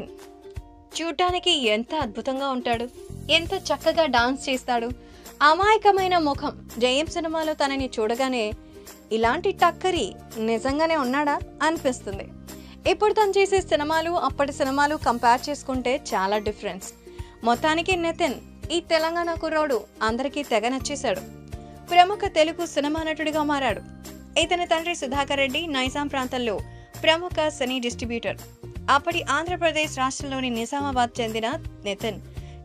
నితిన్ చూడ్డానికి ఎంత అద్భుతంగా ఉంటాడు. ఎంత చక్కగా డాన్స్ చేస్తాడు. అమాయకమైన ముఖం. జయం సినిమాలో తనని చూడగానే ఇలాంటి టక్కరి నిజంగానే ఉన్నాడా? అనిపిస్తుంది. ఇప్పుడు తను చేసే సినిమాలు అప్పటి సినిమాలు కంపేర్ చేసుకుంటే చాలా డిఫరెన్స్ మొత్తానికి నితిన్ ఈ తెలంగాణ కుర్రోడు అందరికీ తెగ నచ్చేశాడు. ప్రముఖ తెలుగు సినిమా నటుడిగా మారాడు. ఇతని తండ్రి సుధాకర్ రెడ్డి నైజాం ప్రాంతంలో ప్రముఖ సినీ డిస్ట్రిబ్యూటర్ అప్పటి ఆంధ్రప్రదేశ్ రాష్ట్రంలోని నిజామాబాద్ చెందిన నితిన్.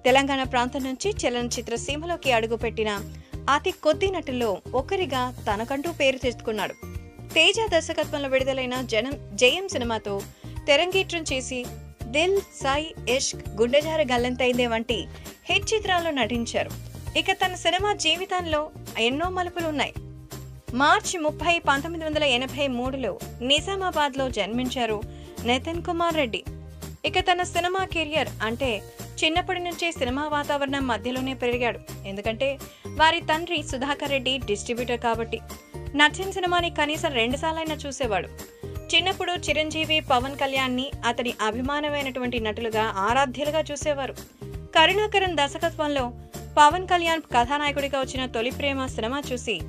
తెలంగాణ ప్రాంతం నుంచి చలనచిత్ర సీమలోకి అడుగుపెట్టిన అతి కొద్ది నటుల్లో ఒకరిగా తనకంటూ పేరు తెచ్చుకున్నాడు. తేజ దర్శకత్వంలో విడుదలైన జనం జయం సినిమాతో తెరంగేట్రం చేసి దిల్ సాయి ఇష్క్ గుండెజార గల్లంతైందే వంటి హిట్ చిత్రాల్లో నటించారు. ఇక తన సినిమా జీవితంలో ఎన్నో మలుపులు ఉన్నాయి మార్చి ముప్పై పంతొమ్మిది వందల ఎనభై మూడులో నిజామాబాద్లో జన్మించారు నితిన్ కుమార్ రెడ్డి. ఇక తన సినిమా కెరియర్ అంటే చిన్నప్పటి నుంచే సినిమా వాతావరణం మధ్యలోనే పెరిగాడు. ఎందుకంటే వారి తండ్రి సుధాకర్ రెడ్డి డిస్ట్రిబ్యూటర్ కాబట్టి. నచ్చిన సినిమాని కనీసం రెండుసార్లైనా చూసేవాడు. చిన్నప్పుడు చిరంజీవి పవన్ కళ్యాణ్ని అతని అభిమానమైనటువంటి నటులుగా ఆరాధ్యులుగా చూసేవారు. కరుణాకరన్ దర్శకత్వంలో పవన్ కళ్యాణ్ కథానాయకుడిగా వచ్చిన తొలి ప్రేమ సినిమా చూసి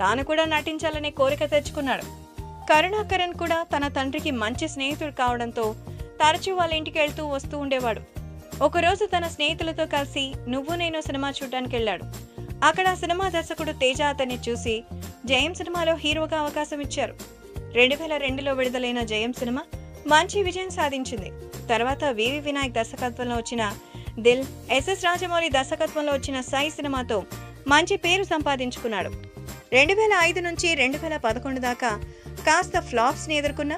తాను కూడా నటించాలనే కోరిక తెచ్చుకున్నాడు. కరుణాకరణ్ కూడా తన తండ్రికి మంచి స్నేహితుడు కావడంతో తరచూ వాళ్ళ ఇంటికి వెళ్తూ వస్తూ ఉండేవాడు. ఒకరోజు తన స్నేహితులతో కలిసి నువ్వు నేను సినిమా చూడడానికి వెళ్ళాడు. అక్కడ సినిమా దర్శకుడు తేజ అతన్ని చూసి జయం సినిమాలో హీరోగా అవకాశం ఇచ్చారు. రెండు వేల రెండులో విడుదలైన జయం సినిమా మంచి విజయం సాధించింది. తర్వాత వివి వినాయక్ దర్శకత్వంలో వచ్చిన దిల్ ఎస్ఎస్ రాజమౌళి దర్శకత్వంలో వచ్చిన సై సినిమాతో మంచి పేరు సంపాదించుకున్నాడు. రెండు వేల ఐదు నుంచి రెండు వేల పదకొండు దాకా కాస్త ఫ్లాప్స్ని ఎదుర్కొన్న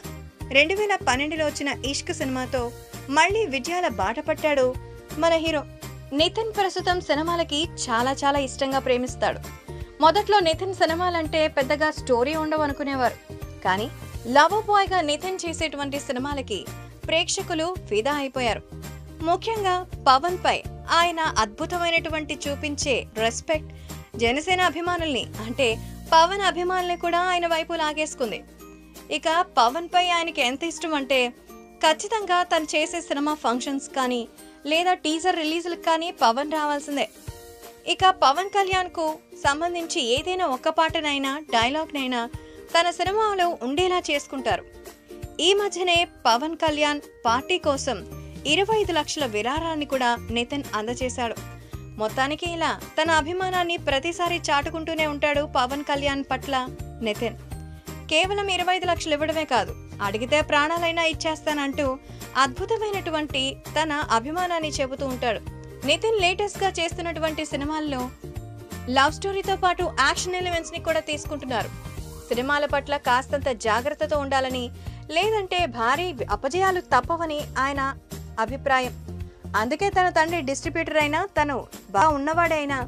రెండు వేల పన్నెండులో వచ్చిన ఇష్క్ సినిమాతో మళ్ళీ విజయాల బాట పట్టాడు మన హీరో. నితిన్ ప్రస్తుతం సినిమాలకి చాలా చాలా ఇష్టంగా ప్రేమిస్తాడు. మొదట్లో నితిన్ సినిమాలంటే పెద్దగా స్టోరీ ఉండవు అనుకునేవారు. కానీ లవ్ బాయ్గా నితిన్ చేసేటువంటి సినిమాలకి ప్రేక్షకులు ఫిదా అయిపోయారు. ముఖ్యంగా పవన్ పై ఆయన అద్భుతమైనటువంటి చూపించే రెస్పెక్ట్ జనసేన అభిమానుల్ని అంటే పవన్ అభిమానుల్ని కూడా ఆయన వైపు లాగేసుకుంది. ఇక పవన్ పై ఆయనకి ఎంత ఇష్టం అంటే ఖచ్చితంగా తను చేసే సినిమా ఫంక్షన్స్ కానీ లేదా టీజర్ రిలీజులకు కానీ పవన్ రావాల్సిందే. ఇక పవన్ కళ్యాణ్కు సంబంధించి ఏదైనా ఒక్క పాటనైనా డైలాగ్నైనా తన సినిమాలో ఉండేలా చేసుకుంటారు. ఈ మధ్యనే పవన్ కళ్యాణ్ పార్టీ కోసం ఇరవై ఐదు లక్షల విరాళాన్ని కూడా నితిన్ అందజేశాడు. మొత్తానికి ఇలా తన అభిమానాన్ని ప్రతిసారి చాటుకుంటూనే ఉంటాడు పవన్ కళ్యాణ్ పట్ల నితిన్. కేవలం ఇరవై ఐదు లక్షలు ఇవ్వడమే కాదు అడిగితే ప్రాణాలైనా ఇచ్చేస్తానంటూ అద్భుతమైనటువంటి తన అభిమానాన్ని చెబుతూ ఉంటాడు. నితిన్ లేటెస్ట్గా చేస్తున్నటువంటి సినిమాల్లో లవ్ స్టోరీతో పాటు యాక్షన్ ఎలిమెంట్స్ని కూడా తీసుకుంటున్నారు. సినిమాల పట్ల కాస్తంత జాగ్రత్తతో ఉండాలని లేదంటే భారీ అపజయాలు తప్పవని ఆయన అభిప్రాయం. అందుకే తన తండ్రి డిస్ట్రిబ్యూటర్ అయినా తను బాగా ఉన్నవాడైనా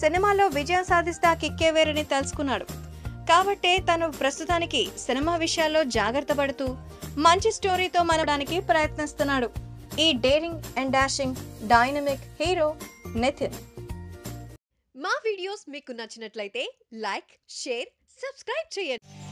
సినిమాలో విజయం సాధిస్తే కిక్కే వేరని తెలుసుకున్నాడు కాబట్టే తను ప్రస్తుతానికి సినిమా విషయాల్లో జాగ్రత్త పడుతూ మంచి స్టోరీతో మనడానికి ప్రయత్నిస్తున్నాడు. ఈ daring and dashing dynamic hero Nithin. మా వీడియోస్ మీకు నచ్చినట్లయితే లైక్ షేర్ సబ్స్క్రైబ్ చేయండి.